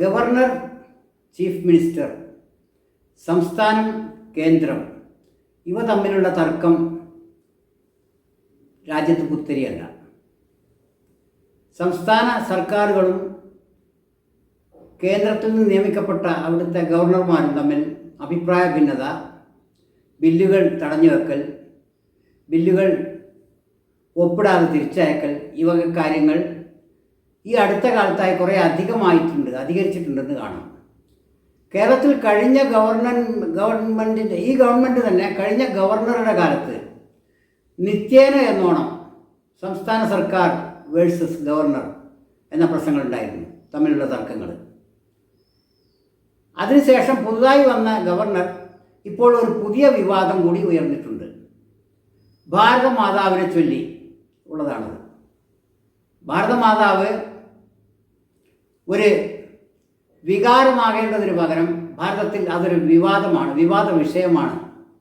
Governor chief minister സംസ്ഥാനം കേന്ദ്രം ഇവ തമ്മിലുള്ള തർക്കം രാജ്യത്ത് പുത്തരിയല്ല. സംസ്ഥാന സർക്കാരുകളും കേന്ദ്രത്തിൽ നിന്ന് നിയമിക്കപ്പെട്ട അവിടുത്തെ ഗവർണർമാരും തമ്മിൽ അഭിപ്രായ ഭിന്നത ബില്ലുകൾ തടഞ്ഞു വെക്കൽ ബില്ലുകൾ ഒപ്പിടാതെ തിരിച്ചയക്കൽ ഈ വക കാര്യങ്ങൾ ഈ അടുത്ത കാലത്തായി കുറേ അധികമായിട്ടുണ്ട് അധികരിച്ചിട്ടുണ്ടെന്ന് കാണാം. കേരളത്തിൽ കഴിഞ്ഞ ഗവർണർ ഗവൺമെന്റിന്റെ ഈ ഗവൺമെന്റ് തന്നെ കഴിഞ്ഞ ഗവർണറുടെ കാലത്ത് നിത്യേന എന്നോണം സംസ്ഥാന സർക്കാർ വേഴ്സസ് ഗവർണർ എന്ന പ്രശ്നങ്ങളുണ്ടായിരുന്നു തമ്മിലുള്ള തർക്കങ്ങൾ അതിനുശേഷം പുതുതായി വന്ന ഗവർണർ ഇപ്പോൾ ഒരു പുതിയ വിവാദം കൂടി ഉയർന്നിട്ടുണ്ട്. ഭാരതമാതാവിനെ ചൊല്ലി ഉള്ളതാണത്. ഭാരതമാതാവ് ഒരു വികാരമാകേണ്ടതിന് പകരം ഭാരതത്തിൽ അതൊരു വിവാദമാണ് വിവാദ വിഷയമാണ്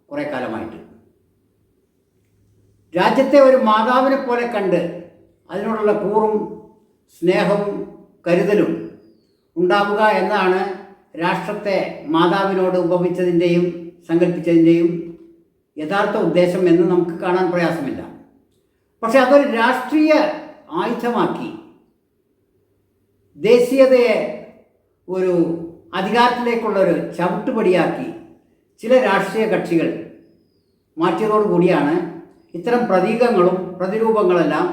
കുറേ കാലമായിട്ട്. രാജ്യത്തെ ഒരു മാതാവിനെ പോലെ കണ്ട് അതിനോടുള്ള കൂറും സ്നേഹവും കരുതലും ഉണ്ടാവുക എന്നാണ് രാഷ്ട്രത്തെ മാതാവിനോട് ഉപമിച്ചതിന്റെയും സങ്കല്പിച്ചതിന്റെയും യഥാർത്ഥ ഉദ്ദേശം എന്ന് നമുക്ക് കാണാൻ പ്രയാസമില്ല. പക്ഷെ അതൊരു രാഷ്ട്രീയ ആയുധമാക്കി ദേശീയതയെ ഒരു അധികാരത്തിലേക്കുള്ള ഒരു ചവിട്ടുപടിയാക്കി ചില രാഷ്ട്രീയ കക്ഷികൾ മാറ്റിയതോടുകൂടിയാണ് ഇത്തരം പ്രതീകങ്ങളും പ്രതിരൂപങ്ങളെല്ലാം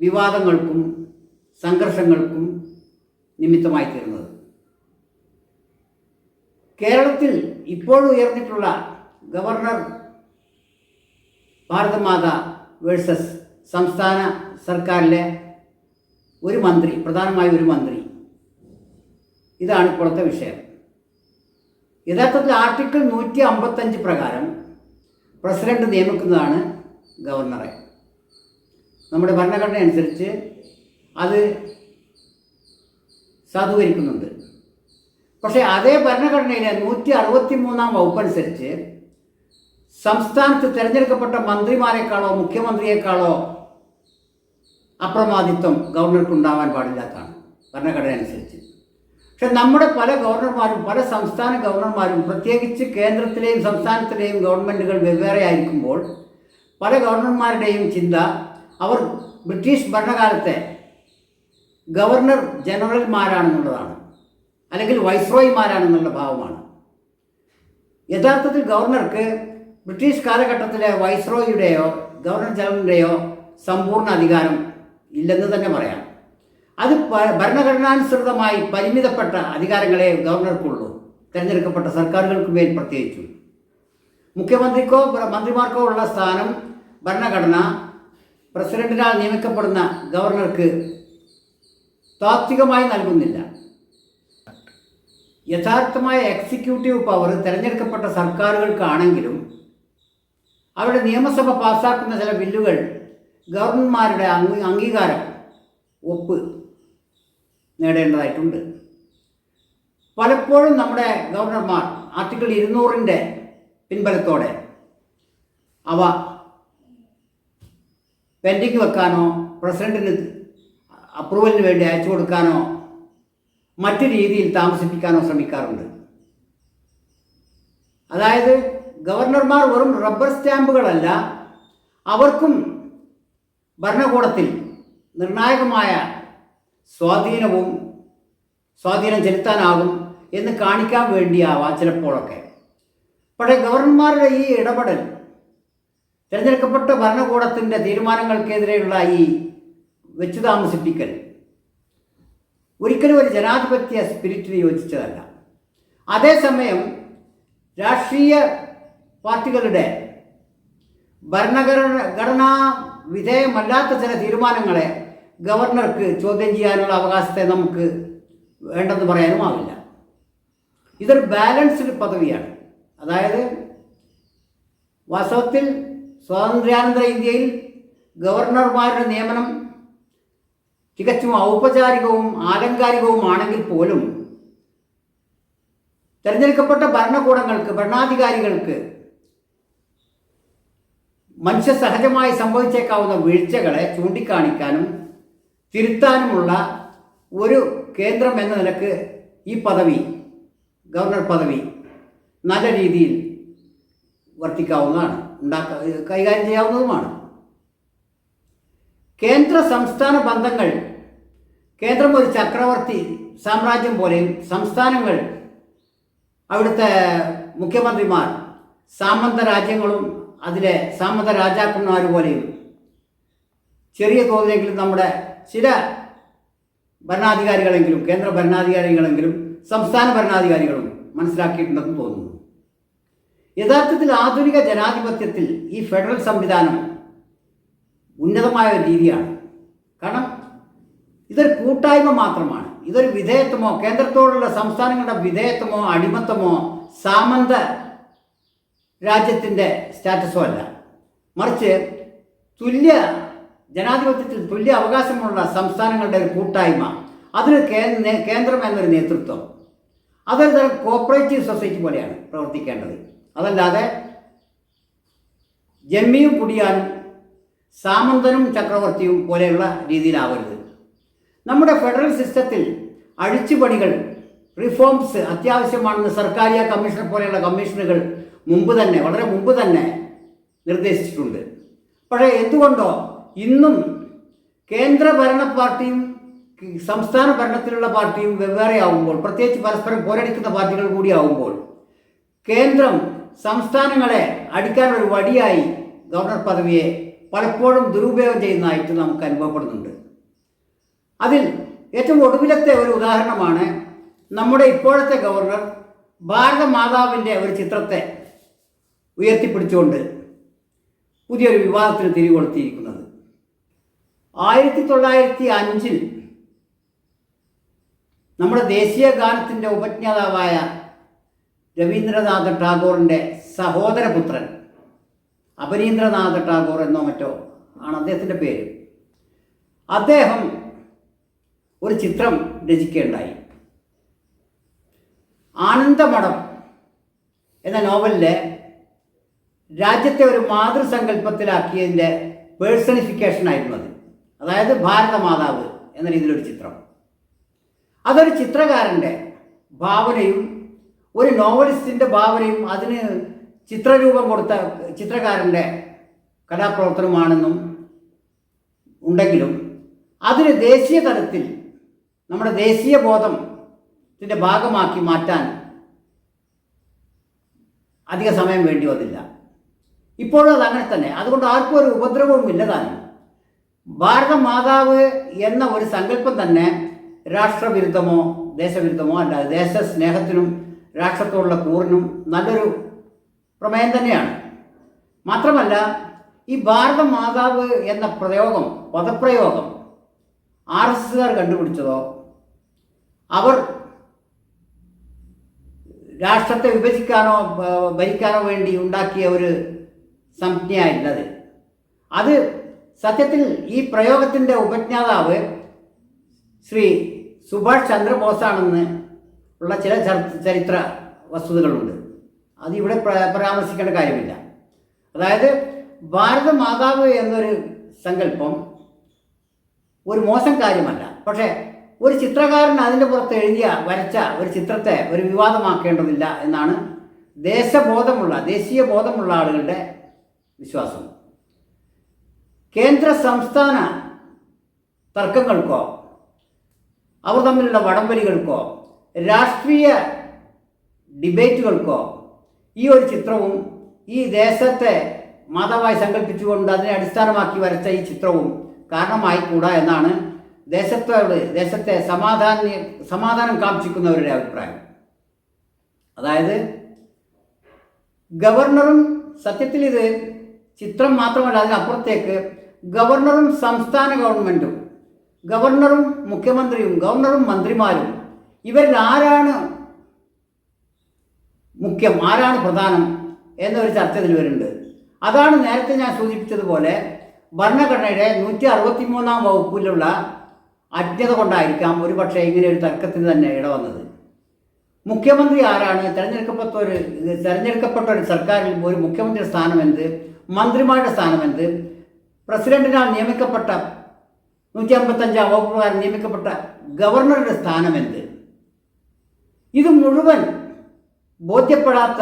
വിവാദങ്ങൾക്കും സംഘർഷങ്ങൾക്കും നിമിത്തമായി തീർന്നത് കേരളത്തിൽ ഇപ്പോൾ ഉയർന്നിട്ടുള്ള ഗവർണർ ഭാരതമാത വേഴ്സസ് സംസ്ഥാന സർക്കാരിലെ ഒരു മന്ത്രി പ്രധാനമായ ഒരു മന്ത്രി. ഇതാണ് ഇപ്പോഴത്തെ വിഷയം. യഥാർത്ഥത്തിൽ ആർട്ടിക്കിൾ നൂറ്റി അമ്പത്തഞ്ച് പ്രകാരം പ്രസിഡന്റ് നിയമിക്കുന്നതാണ് ഗവർണറെ. നമ്മുടെ ഭരണഘടന അനുസരിച്ച് അത് സാധൂകരിക്കുന്നുണ്ട്. പക്ഷേ അതേ ഭരണഘടനയിലെ നൂറ്റി അറുപത്തി മൂന്നാം വകുപ്പനുസരിച്ച് സംസ്ഥാനത്ത് തിരഞ്ഞെടുക്കപ്പെട്ട മന്ത്രിമാരെക്കാളോ മുഖ്യമന്ത്രിയെക്കാളോ അപ്രമാദിത്വം ഗവർണർക്ക് ഉണ്ടാവാൻ പാടില്ലാത്തതാണ് ഭരണഘടന അനുസരിച്ച്. പക്ഷെ നമ്മുടെ പല ഗവർണർമാരും പല സംസ്ഥാന ഗവർണർമാരും പ്രത്യേകിച്ച് കേന്ദ്രത്തിലെയും സംസ്ഥാനത്തിലെയും ഗവൺമെന്റുകൾ വെവ്വേറെ ആയിരിക്കുമ്പോൾ പല ഗവർണർമാരുടെയും ചിന്ത അവർ ബ്രിട്ടീഷ് ഭരണകാലത്തെ ഗവർണർ ജനറൽമാരാണെന്നുള്ളതാണ് അല്ലെങ്കിൽ വൈസ്രോയിമാരാണെന്നുള്ള ഭാവമാണ്. യഥാർത്ഥത്തിൽ ഗവർണർക്ക് ബ്രിട്ടീഷ് കാലഘട്ടത്തിലെ വൈസ്രോയിയുടെയോ ഗവർണർ ജനറലിന്റെയോ സമ്പൂർണ അധികാരം ഇല്ലെന്ന് തന്നെ പറയാം. അത് ഭരണഘടനാനുസൃതമായി പരിമിതപ്പെട്ട അധികാരങ്ങളെ ഗവർണർക്കുള്ളൂ. തിരഞ്ഞെടുക്കപ്പെട്ട സർക്കാരുകൾക്ക് മേൽ പ്രത്യേകിച്ചും. മുഖ്യമന്ത്രിക്കോ മന്ത്രിമാർക്കോ ഉള്ള സ്ഥാനം ഭരണഘടന പ്രസിഡന്റിനാൽ നിയമിക്കപ്പെടുന്ന ഗവർണർക്ക് താത്വികമായി നൽകുന്നില്ല. യഥാർത്ഥമായ എക്സിക്യൂട്ടീവ് പവർ തിരഞ്ഞെടുക്കപ്പെട്ട സർക്കാരുകൾക്കാണെങ്കിലും അവരുടെ നിയമസഭ പാസ്സാക്കുന്ന ചില ബില്ലുകൾ ഗവർണർമാരുടെ അംഗ അംഗീകാരം ഒപ്പ് നേടേണ്ടതായിട്ടുണ്ട്. പലപ്പോഴും നമ്മുടെ ഗവർണർമാർ ആർട്ടിക്കിൾ ഇരുന്നൂറിന്റെ പിൻബലത്തോടെ അവ പെൻഡിങ് വെക്കാനോ പ്രസിഡന്റിന് അപ്രൂവലിന് വേണ്ടി അയച്ചു കൊടുക്കാനോ മറ്റു രീതിയിൽ താമസിപ്പിക്കാനോ ശ്രമിക്കാറുണ്ട്. അതായത് ഗവർണർമാർ വെറും റബ്ബർ സ്റ്റാമ്പുകളല്ല അവർക്കും ഭരണകൂടത്തിൽ നിർണായകമായ സ്വാധീനവും സ്വാധീനം ചെലുത്താനാകും എന്ന് കാണിക്കാൻ വേണ്ടിയാവാം ചിലപ്പോഴൊക്കെ. പക്ഷേ ഗവർണർമാരുടെ ഈ ഇടപെടൽ തിരഞ്ഞെടുക്കപ്പെട്ട ഭരണകൂടത്തിന്റെ തീരുമാനങ്ങൾക്കെതിരെയുള്ള ഈ വെച്ചു താമസിപ്പിക്കൽ ഒരിക്കലും ഒരു ജനാധിപത്യ സ്പിരിറ്റിന് യോജിച്ചതല്ല. അതേസമയം രാഷ്ട്രീയ പാർട്ടികളുടെ ഭരണഘടന ഘടനാ വിധേയമല്ലാത്ത ചില തീരുമാനങ്ങളെ ഗവർണർക്ക് ചോദ്യം ചെയ്യാനുള്ള അവകാശത്തെ നമുക്ക് വേണ്ടെന്ന് പറയാനും ആവില്ല. ഇതൊരു ബാലൻസ്ഡ് പദവിയാണ്. അതായത് വാസ്തവത്തിൽ സ്വാതന്ത്ര്യാനന്തര ഇന്ത്യയിൽ ഗവർണർമാരുടെ നിയമനം തികച്ചും ഔപചാരികവും ആലങ്കാരികവുമാണെങ്കിൽ പോലും തിരഞ്ഞെടുക്കപ്പെട്ട ഭരണകൂടങ്ങൾക്ക് ഭരണാധികാരികൾക്ക് മനുഷ്യ സഹജമായി സംഭവിച്ചേക്കാവുന്ന വീഴ്ചകളെ ചൂണ്ടിക്കാണിക്കാനും തിരുത്താനുമുള്ള ഒരു കേന്ദ്രം എന്ന നിലയ്ക്ക് ഈ പദവി ഗവർണർ പദവി നല്ല രീതിയിൽ വർത്തിക്കാവുന്നതാണ് ഉണ്ടാക്ക കൈകാര്യം ചെയ്യാവുന്നതുമാണ്. കേന്ദ്ര സംസ്ഥാന ബന്ധങ്ങൾ കേന്ദ്രം ഒരു ചക്രവർത്തി സാമ്രാജ്യം പോലെയും സംസ്ഥാനങ്ങൾ അവിടുത്തെ മുഖ്യമന്ത്രിമാർ സാമന്ത രാജ്യങ്ങളും അതിലെ സാമന്ത രാജാക്കന്മാർ പോലെയും. ചെറിയ തോതിലെങ്കിലും നമ്മുടെ ചില ഭരണാധികാരികളെങ്കിലും കേന്ദ്ര ഭരണാധികാരികളെങ്കിലും സംസ്ഥാന ഭരണാധികാരികളും മനസ്സിലാക്കിയിട്ടുണ്ടെന്ന് തോന്നുന്നു. യഥാർത്ഥത്തിൽ ആധുനിക ജനാധിപത്യത്തിൽ ഈ ഫെഡറൽ സംവിധാനം ഉന്നതമായ ഒരു രീതിയാണ്. കാരണം ഇതൊരു കൂട്ടായ്മ മാത്രമാണ്. ഇതൊരു വിധേയത്വമോ കേന്ദ്രത്തോടുള്ള സംസ്ഥാനങ്ങളുടെ വിധേയത്വമോ അടിമത്തമോ സാമന്ത രാജ്യത്തിന്റെ സ്റ്റാറ്റസോ അല്ല. മറിച്ച് തുല്യ ജനാധിപത്യത്തിൽ തുല്യ അവകാശമുള്ള സംസ്ഥാനങ്ങളുടെ ഒരു കൂട്ടായ്മ. അതിന് കേന്ദ്രം എന്നൊരു നേതൃത്വം. അതൊരു തരം കോപ്പറേറ്റീവ് സൊസൈറ്റി പോലെയാണ് പ്രവർത്തിക്കേണ്ടത്. അതല്ലാതെ ജന്മിയും കുടിയാനും സാമന്തനും ചക്രവർത്തിയും പോലെയുള്ള രീതിയിലാവരുത്. നമ്മുടെ ഫെഡറൽ സിസ്റ്റത്തിൽ അഴിച്ചുപണികൾ റിഫോംസ് അത്യാവശ്യമാണെന്ന് സർക്കാരിയ കമ്മീഷണർ പോലെയുള്ള കമ്മീഷനുകൾ മുമ്പ് തന്നെ വളരെ മുമ്പ് തന്നെ നിർദ്ദേശിച്ചിട്ടുണ്ട്. പക്ഷേ എന്തുകൊണ്ടോ ഇന്നും കേന്ദ്ര ഭരണ പാർട്ടിയും സംസ്ഥാന ഭരണത്തിലുള്ള പാർട്ടിയും വെവ്വേറെയാവുമ്പോൾ പ്രത്യേകിച്ച് പരസ്പരം പോരടിക്കുന്ന പാർട്ടികൾ കൂടിയാവുമ്പോൾ കേന്ദ്രം സംസ്ഥാനങ്ങളെ അടിക്കാനൊരു വടിയായി ഗവർണർ പദവിയെ പലപ്പോഴും ദുരുപയോഗം ചെയ്യുന്നതായിട്ട് നമുക്ക് അനുഭവപ്പെടുന്നുണ്ട്. അതിൽ ഏറ്റവും ഒടുവിലത്തെ ഒരു ഉദാഹരണമാണ് നമ്മുടെ ഇപ്പോഴത്തെ ഗവർണർ ഭാരത മാതാവിന്റെ ഒരു ചിത്രത്തെ ഉയർത്തിപ്പിടിച്ചുകൊണ്ട് പുതിയൊരു വിവാദത്തിന് തിരികൊളുത്തിയിരിക്കുന്നത്. ആയിരത്തി തൊള്ളായിരത്തി അഞ്ചിൽ നമ്മുടെ ദേശീയ ഗാനത്തിന്റെ ഉപജ്ഞാതാവായ രവീന്ദ്രനാഥ ടാഗോറിന്റെ സഹോദരപുത്രൻ അപരീന്ദ്രനാഥ ടാഗോർ എന്നോ മറ്റോ ആണ് അദ്ദേഹത്തിന്റെ പേര്. അദ്ദേഹം ഒരു ചിത്രം രചിക്കുകയുണ്ടായി. ആനന്ദമഠം എന്ന നോവലിലെ രാജ്യത്തെ ഒരു മാതൃസങ്കല്പത്തിലാക്കിയതിന്റെ പേഴ്സണിഫിക്കേഷൻ ആയിരുന്നു അത്. അതായത് ഭാരതമാതാവ് എന്ന രീതിയിലൊരു ചിത്രം. അതൊരു ചിത്രകാരന്റെ ഭാവനയും ഒരു നോവലിസ്റ്റിന്റെ ഭാവനയും അതിന് ചിത്രരൂപം കൊടുത്ത ചിത്രകാരന്റെ കലാപ്രവർത്തനമാണെന്നും ഉണ്ടെങ്കിലും അതിന് ദേശീയ തലത്തിൽ നമ്മുടെ ദേശീയ ബോധത്തിന്റെ ഭാഗമാക്കി മാറ്റാൻ അധിക സമയം വേണ്ടി വന്നില്ല. ഇപ്പോഴും അത് അങ്ങനെ തന്നെ. അതുകൊണ്ട് ആർക്കും ഒരു ഉപദ്രവവും ഇല്ലതാണ് ഭാരത മാതാവ് എന്ന ഒരു സങ്കല്പം തന്നെ രാഷ്ട്രവിരുദ്ധമോ ദേശവിരുദ്ധമോ അല്ല ദേശസ്നേഹത്തിനും രാഷ്ട്രത്തോടുള്ള കൂറിനും നല്ലൊരു പ്രമേയം തന്നെയാണ്. മാത്രമല്ല ഈ ഭാരത മാതാവ് എന്ന പ്രയോഗം പദപ്രയോഗം ആർ എസ് എസ്സുകാർ കണ്ടുപിടിച്ചതോ അവർ രാഷ്ട്രത്തെ വിഭജിക്കാനോ ഭരിക്കാനോ വേണ്ടി ഉണ്ടാക്കിയ ഒരു സംജ്ഞയായിരുന്നത് അത് സത്യത്തിൽ ഈ പ്രയോഗത്തിന്റെ ഉപജ്ഞാതാവ് ശ്രീ സുഭാഷ് ചന്ദ്രബോസാണെന്ന് ഉള്ള ചില ചരിത്ര വസ്തുതകളുണ്ട്. അത് ഇവിടെ പരാമർശിക്കേണ്ട കാര്യമില്ല. അതായത് ഭാരത മാതാവ് എന്നൊരു സങ്കല്പം ഒരു മോശം കാര്യമല്ല. പക്ഷേ ഒരു ചിത്രകാരൻ അതിന്റെ പുറത്ത് എഴുതിയ വരച്ച ഒരു ചിത്രത്തെ ഒരു വിവാദമാക്കേണ്ടതില്ല എന്നാണ് ദേശബോധമുള്ള ദേശീയ ബോധമുള്ള ആളുകളുടെ വിശ്വാസം. കേന്ദ്ര സംസ്ഥാന തർക്കങ്ങൾക്കോ അവർ തമ്മിലുള്ള വടംവലികൾക്കോ രാഷ്ട്രീയ ഡിബേറ്റുകൾക്കോ ഈ ഒരു ചിത്രവും ഈ ദേശത്തെ മാതാവായി സങ്കല്പിച്ചുകൊണ്ട് അതിനെ അടിസ്ഥാനമാക്കി വരച്ച ഈ ചിത്രവും കാരണമായി കാരണമായിക്കൂടാ എന്നാണ് ദേശത്തോട് ദേശത്തെ സമാധാന സമാധാനം കാക്ഷിക്കുന്നവരുടെ അഭിപ്രായം. അതായത് ഗവർണറും സത്യത്തിൽ ഇത് ചിത്രം മാത്രമല്ല അതിനപ്പുറത്തേക്ക് ഗവർണറും സംസ്ഥാന ഗവൺമെന്റും ഗവർണറും മുഖ്യമന്ത്രിയും ഗവർണറും മന്ത്രിമാരും ഇവരിൽ ആരാണ് മുഖ്യം ആരാണ് പ്രധാനം എന്നൊരു ചർച്ച ഇതിൽ വരുന്നുണ്ട് അതാണ് നേരത്തെ ഞാൻ സൂചിപ്പിച്ചതുപോലെ ഭരണഘടനയുടെ നൂറ്റി അറുപത്തി മൂന്നാം വകുപ്പിലുള്ള അജ്ഞത കൊണ്ടായിരിക്കാം ഒരു പക്ഷേ ഇങ്ങനെ ഒരു തർക്കത്തിന് തന്നെ ഇടവന്നത് മുഖ്യമന്ത്രി ആരാണ്? തിരഞ്ഞെടുക്കപ്പെട്ട ഒരു തിരഞ്ഞെടുക്കപ്പെട്ട ഒരു സർക്കാരിൽ ഒരു മുഖ്യമന്ത്രി സ്ഥാനം എന്ത്? മന്ത്രിമാരുടെ സ്ഥാനം എന്ത് പ്രസിഡന്റിനാൽ നിയമിക്കപ്പെട്ട നൂറ്റി അമ്പത്തഞ്ചാം വകുപ്പ് നിയമിക്കപ്പെട്ട ഗവർണറുടെ സ്ഥാനം എന്ത് ഇത് മുഴുവൻ ബോധ്യപ്പെടാത്ത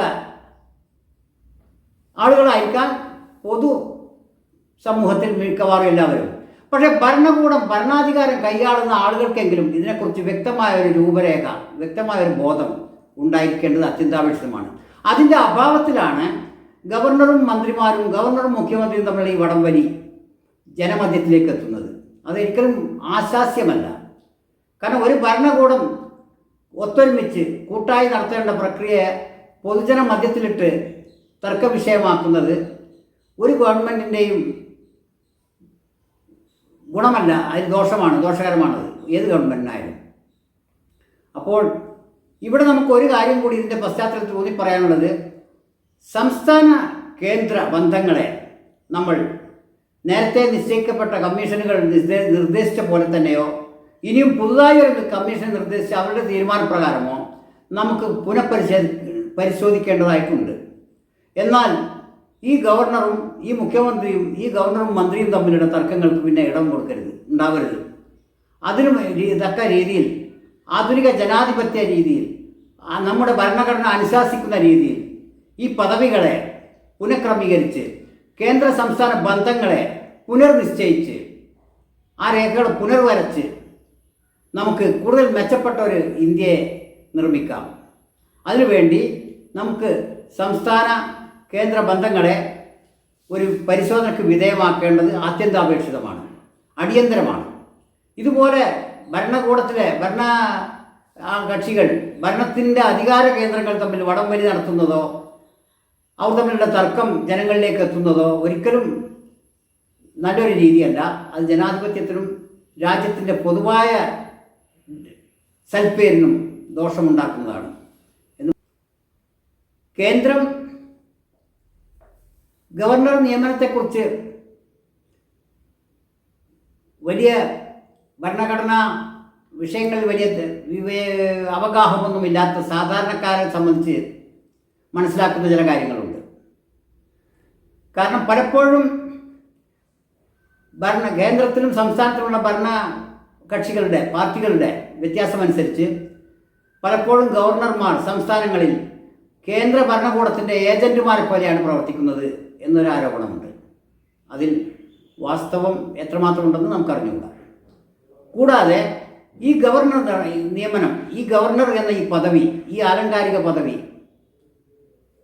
ആളുകളായിരിക്കാം പൊതു സമൂഹത്തിൽ മിക്കവാറും എല്ലാവരും. പക്ഷേ ഭരണകൂടം ഭരണാധികാരം കൈയാളുന്ന ആളുകൾക്കെങ്കിലും ഇതിനെക്കുറിച്ച് വ്യക്തമായ ഒരു രൂപരേഖ വ്യക്തമായ ഒരു ബോധം ഉണ്ടായിരിക്കേണ്ടത് അത്യന്താപേക്ഷിതമാണ്. അതിന്റെ അഭാവത്തിലാണ് ഗവർണറും മന്ത്രിമാരും ഗവർണറും മുഖ്യമന്ത്രിയും തമ്മിലുള്ള ഈ വടംവലി ജനമധ്യത്തിലേക്ക് എത്തുന്നത്. അതൊരിക്കലും ആശാസ്യമല്ല. കാരണം ഒരു ഭരണകൂടം ഒത്തൊരുമിച്ച് കൂട്ടായി നടത്തേണ്ട പ്രക്രിയയെ പൊതുജന മധ്യത്തിലിട്ട് തർക്കവിഷയമാക്കുന്നത് ഒരു ഗവൺമെന്റിന്റെയും ഗുണമല്ല അതിൽ ദോഷമാണ് ദോഷകരമാണത്. ഏത് ഗവൺമെന്റിനായാലും അപ്പോൾ ഇവിടെ നമുക്ക് ഒരു കാര്യം കൂടി ഇതിന്റെ പശ്ചാത്തലത്തിൽ ഊന്നി പറയാനുള്ളത് സംസ്ഥാന കേന്ദ്ര ബന്ധങ്ങളെ നമ്മൾ നേരത്തെ നിശ്ചയിക്കപ്പെട്ട കമ്മീഷനുകൾ നിർദ്ദേശിച്ച പോലെ തന്നെയോ ഇനിയും പുതുതായി ഒരു കമ്മീഷൻ നിർദ്ദേശിച്ച അവരുടെ തീരുമാനപ്രകാരമോ നമുക്ക് പുനഃപരിശോധി പരിശോധിക്കേണ്ടതായിട്ടുണ്ട്. എന്നാൽ ഈ ഗവർണറും ഈ മുഖ്യമന്ത്രിയും ഈ ഗവർണറും മന്ത്രിയും തമ്മിലുള്ള തർക്കങ്ങൾക്ക് പിന്നെ ഇടം കൊടുക്കരുത് ഉണ്ടാവരുത്. അതിനും തക്ക രീതിയിൽ ആധുനിക ജനാധിപത്യ രീതിയിൽ നമ്മുടെ ഭരണഘടന അനുശാസിക്കുന്ന രീതിയിൽ ഈ പദവികളെ പുനഃക്രമീകരിച്ച് കേന്ദ്ര സംസ്ഥാന ബന്ധങ്ങളെ പുനർനിശ്ചയിച്ച് ആ രേഖകൾ പുനർവരച്ച് നമുക്ക് കൂടുതൽ മെച്ചപ്പെട്ട ഒരു ഇന്ത്യയെ നിർമ്മിക്കാം. അതിനുവേണ്ടി നമുക്ക് സംസ്ഥാന കേന്ദ്ര ബന്ധങ്ങളെ ഒരു പരിശോധനയ്ക്ക് വിധേയമാക്കേണ്ടത് അത്യന്താപേക്ഷിതമാണ് അടിയന്തരമാണ്. ഇതുപോലെ ഭരണകൂടത്തിലെ ഭരണ കക്ഷികൾ ഭരണത്തിന്റെ അധികാര കേന്ദ്രങ്ങൾ തമ്മിൽ വടംവലി നടത്തുന്നതോ അവർ തമ്മിലുള്ള തർക്കം ജനങ്ങളിലേക്ക് എത്തുന്നതോ ഒരിക്കലും നല്ലൊരു രീതിയല്ല. അത് ജനാധിപത്യത്തിനും രാജ്യത്തിന്റെ പൊതുവായ സൽപ്പേരിനും ദോഷമുണ്ടാക്കുന്നതാണ്. കേന്ദ്രം ഗവർണർ നിയമനത്തെക്കുറിച്ച് വലിയ ഭരണഘടനാ വിഷയങ്ങളിൽ വലിയ അവഗാഹമൊന്നുമില്ലാത്ത സാധാരണക്കാരെ സംബന്ധിച്ച് മനസ്സിലാക്കുന്ന ചില കാര്യങ്ങളുണ്ട് കാരണം പലപ്പോഴും ഭരണ കേന്ദ്രത്തിലും സംസ്ഥാനത്തിലുള്ള ഭരണ കക്ഷികളുടെ പാർട്ടികളുടെ വ്യത്യാസമനുസരിച്ച് പലപ്പോഴും ഗവർണർമാർ സംസ്ഥാനങ്ങളിൽ കേന്ദ്ര ഭരണകൂടത്തിന്റെ ഏജന്റുമാരെ പോലെയാണ് പ്രവർത്തിക്കുന്നത് എന്നൊരു ആരോപണമുണ്ട്. അതിൽ വാസ്തവം എത്രമാത്രം ഉണ്ടെന്ന് നമുക്കറിഞ്ഞുകൂടാ. കൂടാതെ ഈ ഗവർണർ നിയമനം ഈ ഗവർണർ എന്ന ഈ പദവി ഈ ആലങ്കാരിക പദവി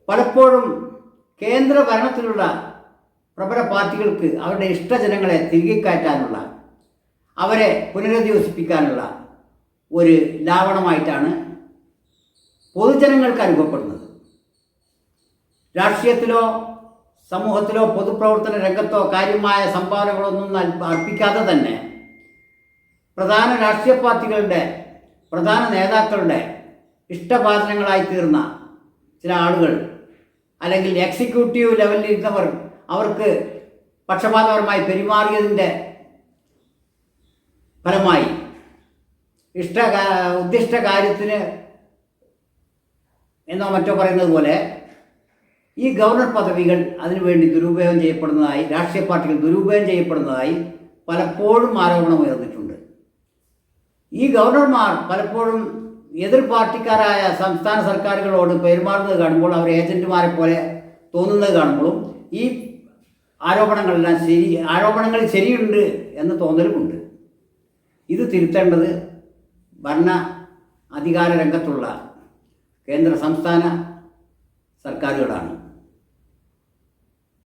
പലപ്പോഴും കേന്ദ്ര ഭരണത്തിലുള്ള പ്രബല പാർട്ടികൾക്ക് അവരുടെ ഇഷ്ടജനങ്ങളെ തിരികെ കയറ്റാനുള്ള അവരെ പുനരധിവസിപ്പിക്കാനുള്ള ഒരു ലാവണമായിട്ടാണ് പൊതുജനങ്ങൾക്ക് അനുഭവപ്പെടുന്നത്. രാഷ്ട്രീയത്തിലോ സമൂഹത്തിലോ പൊതുപ്രവർത്തന രംഗത്തോ കാര്യമായ സംഭാവനകളൊന്നും അർപ്പിക്കാതെ തന്നെ പ്രധാന രാഷ്ട്രീയ പാർട്ടികളുടെ പ്രധാന നേതാക്കളുടെ ഇഷ്ടപാചനങ്ങളായി തീർന്ന ചില ആളുകൾ അല്ലെങ്കിൽ എക്സിക്യൂട്ടീവ് ലെവലിൽ ഇരുന്നവർ അവർക്ക് പക്ഷപാതപരമായി പെരുമാറിയതിന്റെ ഫലമായി ഇഷ്ട ഉദ്ദിഷ്ട കാര്യത്തിന് എന്നോ മറ്റോ പറയുന്നത് പോലെ ഈ ഗവർണർ പദവികൾ അതിനുവേണ്ടി ദുരുപയോഗം ചെയ്യപ്പെടുന്നതായി രാഷ്ട്രീയ പാർട്ടികൾ ദുരുപയോഗം ചെയ്യപ്പെടുന്നതായി പലപ്പോഴും ആരോപണം ഉയർന്നിട്ടുണ്ട്. ഈ ഗവർണർമാർ പലപ്പോഴും എതിർ പാർട്ടിക്കാരായ സംസ്ഥാന സർക്കാരുകളോട് പെരുമാറുന്നത് കാണുമ്പോൾ അവർ ഏജന്റുമാരെ പോലെ തോന്നുന്നത് കാണുമ്പോഴും ഈ ആരോപണങ്ങളെല്ലാം ശരി ആരോപണങ്ങൾ ശരിയുണ്ട് എന്ന് തോന്നലുമുണ്ട്. ഇത് തിരുത്തേണ്ടത് ഭരണ അധികാര രംഗത്തുള്ള കേന്ദ്ര സംസ്ഥാന സർക്കാരുകളാണ്.